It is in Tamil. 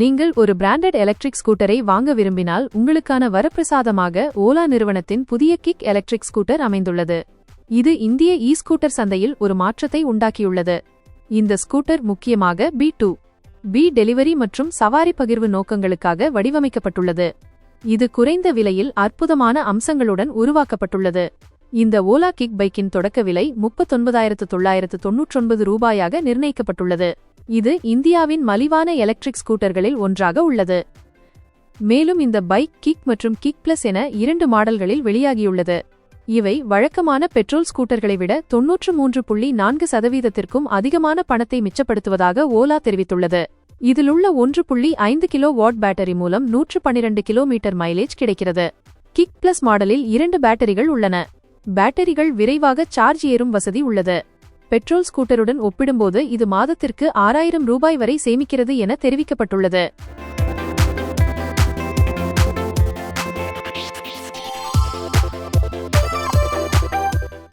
நீங்கள் ஒரு பிராண்டட் எலக்ட்ரிக் ஸ்கூட்டரை வாங்க விரும்பினால் உங்களுக்கான வரப்பிரசாதமாக ஓலா நிறுவனத்தின் புதிய கிக் எலக்ட்ரிக் ஸ்கூட்டர் அமைந்துள்ளது. இது இந்திய இ ஸ்கூட்டர் சந்தையில் ஒரு மாற்றத்தை உண்டாக்கியுள்ளது. இந்த ஸ்கூட்டர் முக்கியமாக பி டூ பி டெலிவரி மற்றும் சவாரி பகிர்வு நோக்கங்களுக்காக வடிவமைக்கப்பட்டுள்ளது. இது குறைந்த விலையில் அற்புதமான அம்சங்களுடன் உருவாக்கப்பட்டுள்ளது. இந்த ஓலா கிக் பைக்கின் தொடக்க விலை முப்பத்தொன்பதாயிரத்து தொள்ளாயிரத்து தொன்னூற்றொன்பது ரூபாயாக நிர்ணயிக்கப்பட்டுள்ளது. இது இந்தியாவின் மலிவான எலக்ட்ரிக் ஸ்கூட்டர்களில் ஒன்றாக உள்ளது. மேலும் இந்த பைக் கிக் மற்றும் கிக் பிளஸ் என இரண்டு மாடல்களில் வெளியாகியுள்ளது. இவை வழக்கமான பெட்ரோல் ஸ்கூட்டர்களை விட தொன்னூற்று மூன்று புள்ளி நான்கு சதவீதத்திற்கும் அதிகமான பணத்தை மிச்சப்படுத்துவதாக ஓலா தெரிவித்துள்ளது. இதிலுள்ள ஒன்று புள்ளி ஐந்து கிலோ வாட் பேட்டரி மூலம் நூற்று பன்னிரண்டு கிலோமீட்டர் மைலேஜ் கிடைக்கிறது. கிக் பிளஸ் மாடலில் இரண்டு பேட்டரிகள் உள்ளன. பேட்டரிகள் விரைவாக சார்ஜ் ஏறும் வசதி உள்ளது. பெட்ரோல் ஸ்கூட்டருடன் ஒப்பிடும்போது இது மாதத்திற்கு ஆறாயிரம் ரூபாய் வரை சேமிக்கிறது என தெரிவிக்கப்பட்டுள்ளது.